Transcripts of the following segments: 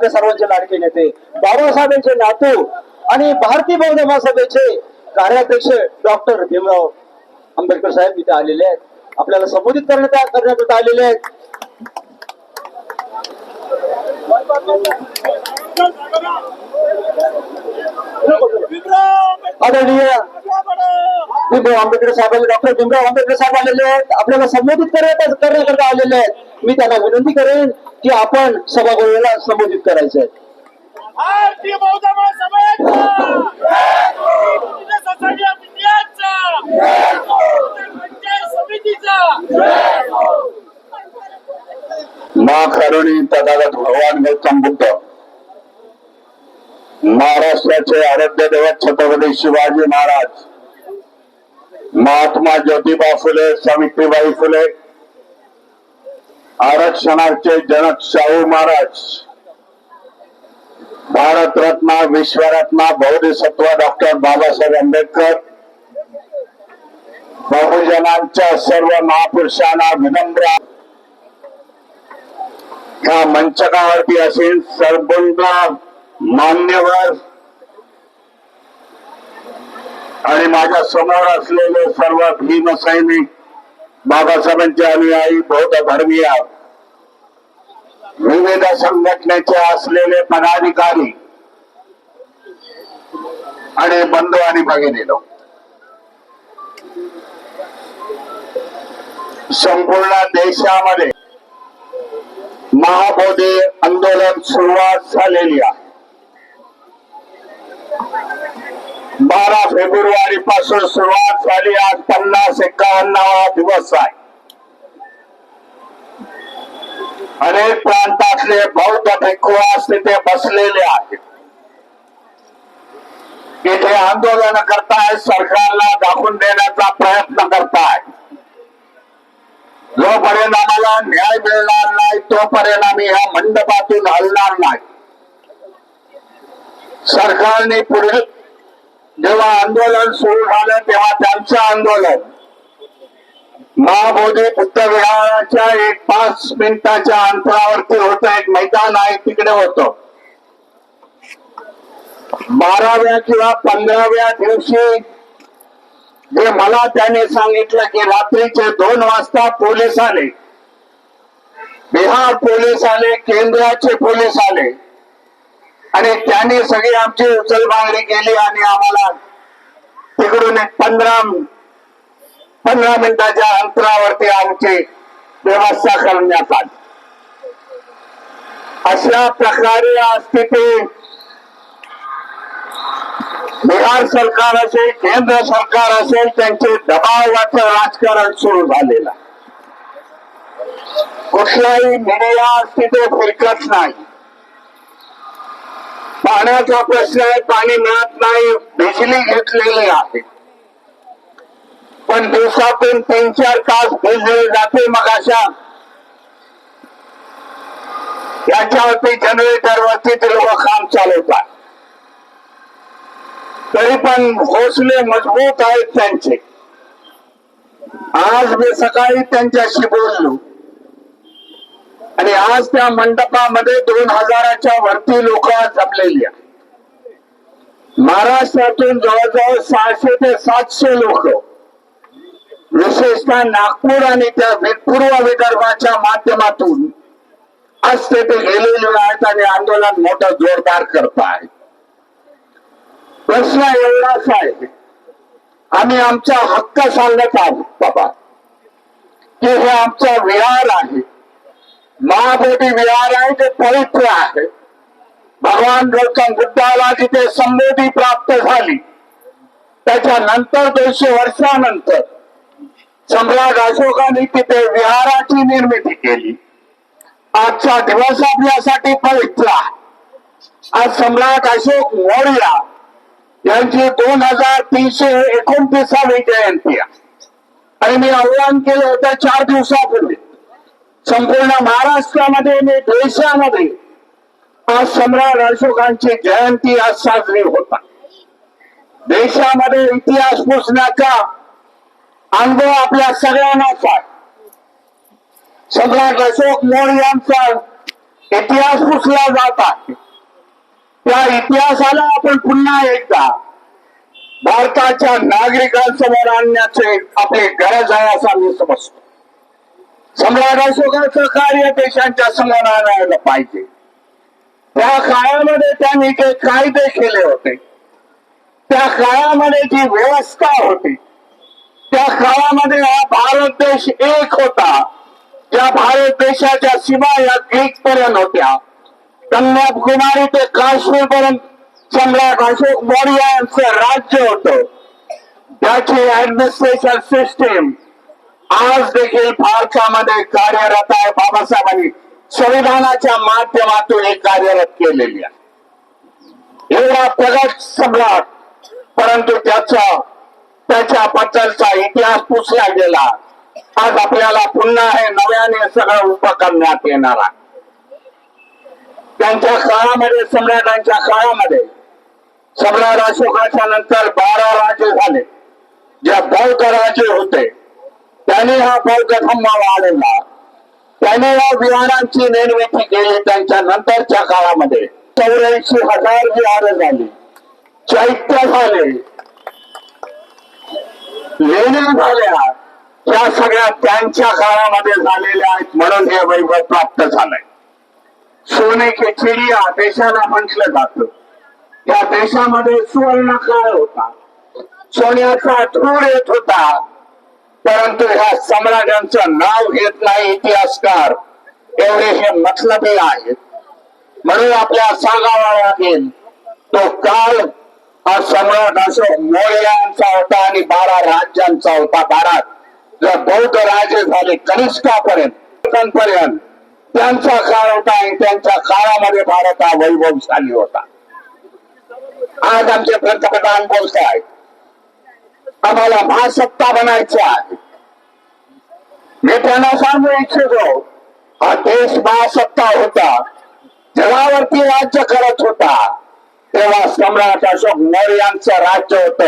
आपल्या सर्वांचे लाडके नेते बाबासाहेबांचे नातू आणि भारतीय बौद्ध महासभेचे कार्याध्यक्ष डॉक्टर भीमराव आंबेडकर साहेब इथे आलेले आहेत. आपल्याला संबोधित करण्यात करण्यात आलेले आहेत. आदरणीय भीमराव आंबेडकर साहेब डॉक्टर भीमराव आंबेडकर साहेब आलेले आहेत आपल्याला संबोधित करण्यात करण्याकरता आलेले आहेत. मी त्यांना विनंती करेन की आपण सभागृहाला संबोधित करायचं आहे माँ करुणी तथागत भगवान गौतम बुद्ध. महाराष्ट्राचे आराध्य दैवत छत्रपती शिवाजी महाराज. महात्मा ज्योतिबा फुले सावित्रीबाई फुले आरक्षणाचे जनक शाहू महाराज भारतरत्न विश्वरत्न बौद्धसत्व डॉक्टर बाबासाहेब आंबेडकर बहुजनांच्या सर्व महापुरुषांना विनम्र या मंचकावरती असेल सरपंच मान्यवर आणि माझ्यासमोर असलेले सर्व भीम सैनिक बाबासाहेबांचे अनुयायी बौद्ध धर्मीय विविध संघटनेचे असलेले पदाधिकारी आणि बंधू आणि भगिनीलो संपूर्ण देशामध्ये महाबोधी आंदोलन सुरुवात झालेली आहे. बारा फेब्रुवारी पासून सुरुवात झाली. आज पन्नास एकावन्नावा दिवस आहे. अनेक प्रांतातले बौद्ध भिक्खू आज तिथे बसलेले आहेत. इथे आंदोलन करताय सरकारला दाखवून देण्याचा प्रयत्न करताय. जोपर्यंत आम्हाला न्याय मिळणार नाही तोपर्यंत आम्ही ह्या मंडपातून हलणार नाही. सरकारने पुढे जेव्हा आंदोलन सुरू झालं तेव्हा त्यांचं आंदोलन. महाबोधी बुद्ध विहाराच्या एक पाच मिनिटाच्या अंतरावरती होत एक मैदान आहे तिकडे होत. बाराव्या किंवा पंधराव्या दिवशी जे मला त्याने सांगितलं की रात्रीचे दोन वाजता पोलीस आले. बिहार पोलीस आले केंद्राचे पोलीस आले. आणि त्यांनी सगळी आमची उचलबांगडी केली आणि आम्हाला तिकडून पंधरा पंधरा मिनिटाच्या अंतरावरती आमची व्यवस्था करण्यात आली. अशा प्रकारे आज तिथे बिहार सरकार असेल केंद्र सरकार असेल त्यांचे दबावाचं राजकारण सुरू झालेलं कुठलाही मीडिया तिथे फिरकत नाही. पाण्याचा प्रश्न आहे पाणी मिळत नाही बिजली घेतलेली आहे. पण दिवसातून तीन चार तास बिजली जाते मग अशा याच्यावरती जनरेटरवरती ते लोक काम चालवतात. तरी पण हौसले मजबूत आहेत त्यांचे. आज मी सकाळी त्यांच्याशी बोललो. आणि आज त्या मंडपामध्ये दोन हजाराच्या वरती लोक जमलेली आहेत. महाराष्ट्रातून जवळजवळ सहाशे ते सातशे लोक विशेषतः नागपूर आणि त्या पूर्व विदर्भाच्या माध्यमातून आज तेथे गेलेले आहेत आणि आंदोलन मोठं जोरदार करत आहे प्रश्न एवढाच आहे आम्ही आमचा हक्क सांगत आहोत बाबा की हे आमचा विहार आहे. महाबोधी विहार आहे ते पवित्र आहे. भगवान गौतम बुद्धाला जिथे संबोधी प्राप्त झाली. त्याच्यानंतर दोनशे वर्षानंतर सम्राट अशोकाने तिथे विहाराची निर्मिती केली. आजचा दिवस आपल्यासाठी पवित्र आहे. आज सम्राट अशोक मौर्य यांची दोन हजार तीनशे एकोणतीसावी जयंती आहे. आणि मी आव्हान केलं होतं चार दिवसापूर्वी. संपूर्ण महाराष्ट्रामध्ये आणि देशामध्ये आज सम्राट अशोकांची जयंती आज साजरी होता देशामध्ये इतिहास पुसण्याचा अनुभव आपल्या सगळ्यांनाच आहे. सम्राट अशोक मोर यांचा इतिहास पुसला जात आहे. त्या इतिहासाला आपण पुन्हा एकदा भारताच्या नागरिकांसमोर आणण्याचे आपली गरज आहे असा मी समजतो. सम्राट अशोकाचं कार्य देशांच्या समोर आणायला पाहिजे. त्या काळामध्ये त्यांनी जे कायदे केले होते त्या काळामध्ये जी व्यवस्था होती त्या काळामध्ये हा भारत देश एक होता. ज्या भारत देशाच्या सीमा या ग्रीक पर्यंत होत्या. कन्याकुमारी ते काश्मीर पर्यंत सम्राट अशोक मौर्य यांचं राज्य होत. त्याची ऍडमिनिस्ट्रेशन सिस्टीम आज देखील भारतामध्ये कार्यरत आहे बाबासाहेबांनी. संविधानाच्या माध्यमातून हे कार्यरत केलेली आहे. एवढा प्रगत सम्राट परंतु त्याचा त्याच्याबद्दलचा इतिहास पुसला गेला. आज आपल्याला पुन्हा हे नव्याने सगळं उभं करण्यात येणार आहे. त्यांच्या काळामध्ये सम्राटांच्या काळामध्ये सम्राट अशोकाच्या नंतर बारा राजे झाले. जे बौद्ध राजे होते त्याने हा बौद्ध धम्म वाढवला. त्याने या विहारांची निर्मिती केली त्यांच्या नंतरच्या काळामध्ये. चौऱ्याऐंशी हजार विहार झाली. चैत्य झाले. लेण्या झाल्या. त्या सगळ्या त्यांच्या काळामध्ये झालेल्या आहेत म्हणून हे वैभव प्राप्त झालंय. सोने की चिडिया देशाला म्हटलं जात. त्या देशामध्ये सुवर्ण काळ होता. सोन्याचा धूर येत होता. परंतु ह्या सम्राटांचं नाव घेत नाही इतिहासकार. एवढे हे मतलबी आहेत. म्हणून आपल्या सांगावा लागेल तो काळ हा सम्राट अशोक मौर्यांचा होता आणि बारा राज्यांचा होता. भारत जर बौद्ध राजे झाले कनिष्ठापर्यंत पर्यंत त्यांचा काळ होता आणि त्यांच्या काळामध्ये भारत हा वैभवशाली होता. आज आमचे पंतप्रधान बोलत आहेत आम्हाला महासत्ता बनायची आहे मी त्यांना सांगू इच्छितो हा देश महासत्ता होता. जगावरती राज्य करत होता. तेव्हा सम्राट अशोक मौर्यांचं राज्य होत.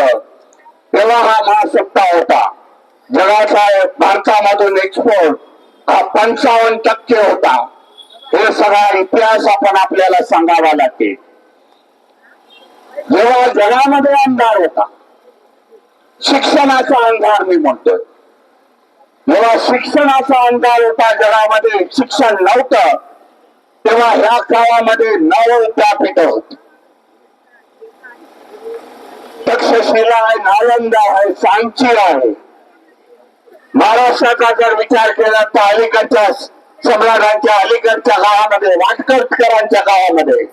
तेव्हा हा महासत्ता होता. जगाचा भारतामधून एक्सपोर्ट हा पंचावन्न टक्के होता. हे सगळा इतिहास आपण आपल्याला सांगावा लागते जेव्हा जगामध्ये अंधार होता शिक्षणाचा अंधार मी म्हणतोय जेव्हा शिक्षणाचा अंधार होता जगामध्ये शिक्षण नव्हतं तेव्हा ह्या काळामध्ये नव विद्यापीठ होत. तक्षशिला आहे नालंदा आहे सांची आहे. महाराष्ट्राचा जर विचार केला तर अलीकडच्या सम्राटांच्या अलीकडच्या गावामध्ये वाटकरकरांच्या गावामध्ये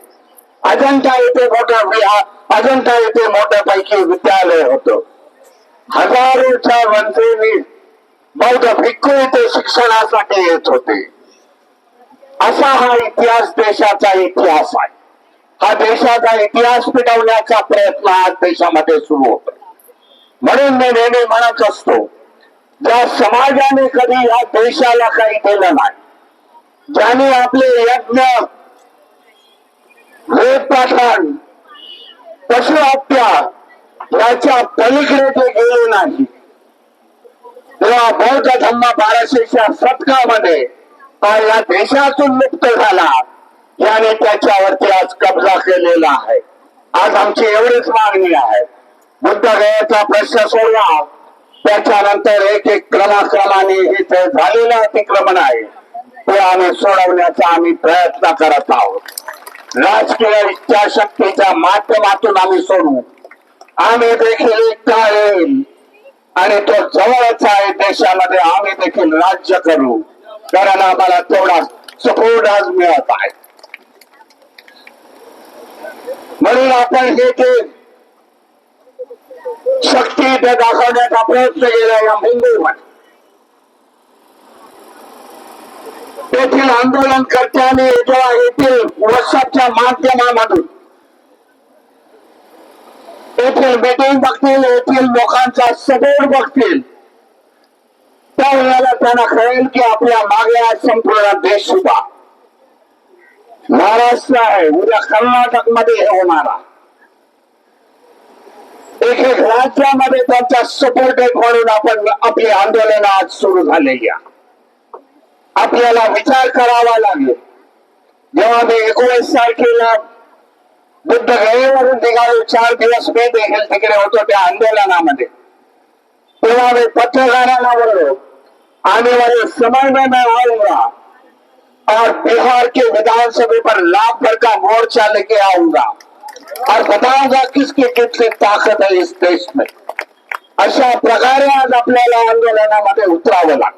अजंठा येथे मोठं विहार अजंठा येथे मोठ्या पैकी विद्यालय होतं. हजारोच्या वंशेनी बौद्ध भिक्खू इथे शिक्षणासाठी येत होते. असा हा इतिहास देशाचा इतिहास आहे. हा देशाचा इतिहास पिटवण्याचा प्रयत्न आज देशामध्ये सुरू होतो म्हणून मी नेहमी म्हणत असतो ज्या समाजाने कधी या देशाला काही केलं नाही ज्याने आपले यज्ञ वेद पाठण पशु हत्या याच्या पलीकडे ते गेले नाही. तेव्हा बौद्ध धम्म बाराशेच्या शतकामध्ये हा या देशातून मुक्त झाला. याने त्याच्यावरती आज कब्जा केलेला आहे. आज आमची एवढीच मागणी आहे. बुद्ध गयाचा प्रश्न सोडला त्याच्यानंतर एक एक क्रमाक्रमाने इथे झालेलं अतिक्रमण आहे ते आम्ही सोडवण्याचा आम्ही प्रयत्न करत आहोत. राजकीय इच्छाशक्तीच्या माध्यमातून आम्ही सोडू. आम्ही देखील एकटा आहे आणि तो जवळच आहे देशामध्ये आम्ही देखील राज्य करू. कारण आम्हाला तेवढा सपोर्ट आज मिळत आहे. म्हणून आपण हे जे शक्ती इथे दाखवण्याचा प्रयत्न केला या मुंबईमध्ये. तेथील आंदोलनकर्त्यांनी जेव्हा येथील व्हॉट्सअपच्या माध्यमामधून येथील मीटिंग बघतील येथील लोकांचा सपोर्ट बघतील त्यावेळेला त्यांना कळेल की आपल्या मागे आज संपूर्ण देश सुद्धा महाराष्ट्र आहे उद्या कर्नाटकमध्ये हे होणार एक एक राज्यामध्ये त्यांचा सपोर्ट एक म्हणून आपण आपली आंदोलन आज सुरू झालेली आहे आपल्याला विचार करावा लागेल जेव्हा मी एकोणीस तारखेला बुद्ध गयेवरून निघाले चार दिवस मी देखील तिकडे होतो त्या आंदोलनामध्ये. तेव्हा मी पत्रकारांना बोललो आने वाले समय में मैं आऊंगा और बिहार के विधानसभा पर लाख भर का मोर्चा लेके आऊंगा. और बताऊंगा किसकी कितनी ताकद है इस देश में? अशा प्रकारे आज आपल्याला आंदोलनामध्ये उतरावं लागतं.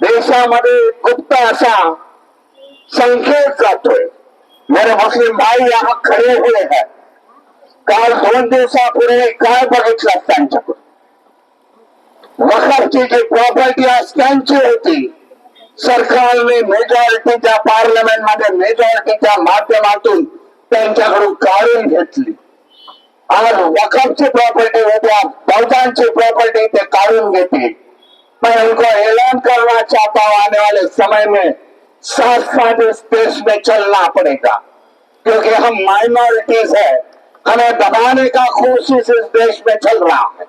देशामध्ये गुप्त असा संकेत जातोय. मेरे मुस्लिम भाई यहाँ खडे हुए हैं। काल दोन दिवसापूर्वी काय बघितलं त्यांच्याकडून वखरची जी प्रॉपर्टी आज त्यांची होती। सरकारने मेजॉरिटीच्या पार्लमेंटमध्ये मेजॉरिटीच्या माध्यमातून त्यांच्याकडून काढून घेतली। आज वखरची प्रॉपर्टी होत्या बहुतांची प्रॉपर्टी ते काढून घेते मैं उनको ऐलान करना चाहता हूँ आने वाले समय में साथ साथ इस देश में चलना पड़ेगा। क्योंकि हम माइनॉरिटीज है। हमें दबाने का कोशिश इस देश में चल रहा है।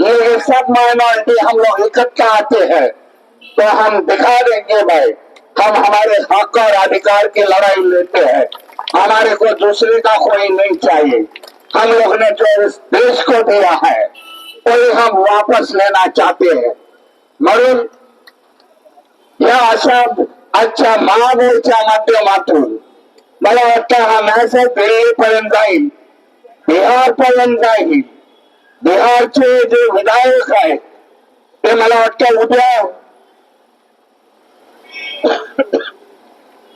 लेकिन सब माइनॉरिटी हम लोग इकट्ठा आते हैं। तो हम दिखा देंगे भाई, हम हमारे हक और अधिकार की लड़ाई लेते हैं। हमारे को दूसरे का कोई नहीं चाहिए। हम लोग ने जो इस देश को दिया है वही हम वापस लेना चाहते हैं। म्हणून या अशा आजच्या महामोर्च्या माध्यमातून मला वाटतं हा मॅसेज दिल्लीपर्यंत जाईल बिहार पर्यंत जाईल. बिहारचे जे विधायक आहेत ते मला वाटतं उद्या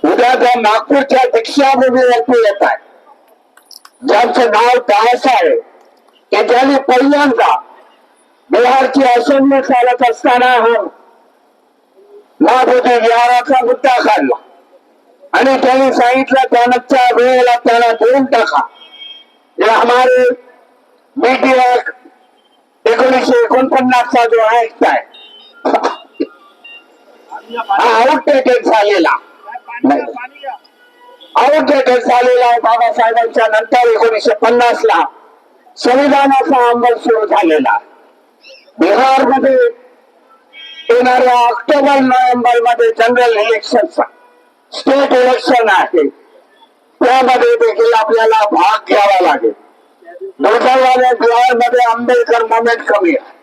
उद्या त्या नागपूरच्या दीक्षाभूमीवरती येत आहे ज्यांचं नाव दास आहे की त्यांनी पहिल्यांदा बिहारची असेंब्ली चालत असताना हा महाबोधी विहाराचा मुद्दा काढला आणि त्यांनी सांगितलं त्यांच्या वेळेला त्याला देऊन टाका. हे हमारे बीटी ऍक्ट एकोणीसशे एकोणपन्नासचा जो ऍक्ट आहे हा आउटडेटेड झालेला. आउटडेटेड झालेला आहे बाबासाहेबांच्या नंतर एकोणीसशे पन्नास ला संविधानाचा अंमल सुरू झालेला. बिहारमध्ये येणाऱ्या ऑक्टोबर नोव्हेंबरमध्ये जनरल इलेक्शन स्टेट इलेक्शन आहे. त्यामध्ये देखील आपल्याला भाग घ्यावा लागेल. दुर्दैवाने बिहारमध्ये आंबेडकर मुवमेंट कमी आहे.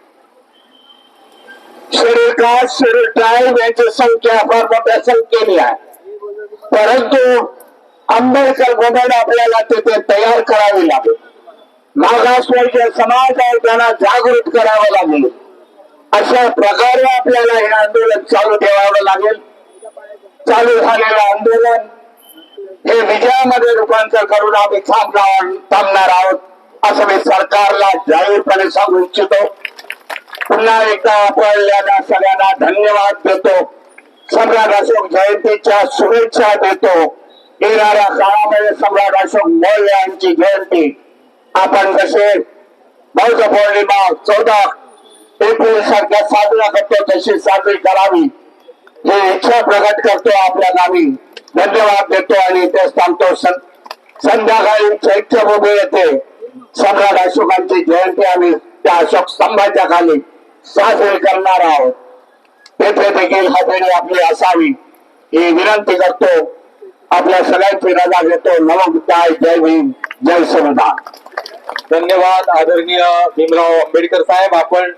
शेड्यूल कास्ट शेड्यूल ट्राईब यांची संख्या फार मोठ्या संख्येने आहे. परंतु आंबेडकर मुवमेंट आपल्याला तिथे तयार करावी लागेल. मागासवर्गीय समाज आहे त्यांना जागृत करावं लागेल. अशा प्रकारे आपल्याला हे आंदोलन चालू ठेवावं लागेल. चालू झालेलं आंदोलन हे विजयामध्ये रूपांतर करून आम्ही थांबणार थांबणार आहोत असं मी सरकारला जाहीरपणे सांगू इच्छितो. पुन्हा एकदा आपल्याला सगळ्यांना धन्यवाद देतो. सम्राट अशोक जयंतीच्या शुभेच्छा देतो. येणाऱ्या काळामध्ये सम्राट अशोक मौर्य यांची जयंती. आपण जसे बौद्ध पौर्णिमा चौदा सारख्या साजरा करतो तशी साजरी करावी. ही इच्छा प्रकट करतो आपल्या गावी धन्यवाद देतो आणि इथेच थांबतो. संध्याकाळी संध्याकाळी चैत्यभूमी येते. सम्राट अशोकांची जयंती आम्ही त्या अशोक स्तंभाच्या खाली साजरी करणार आहोत. तेथे देखील हजेरी आपली असावी. ही विनंती करतो. आपल्या सगळ्यांची रजा घेतो. नवमुद्दाय जय भीम. जय संविधान धन्यवाद आदरणीय भीमराव आंबेडकर साहेब. आपण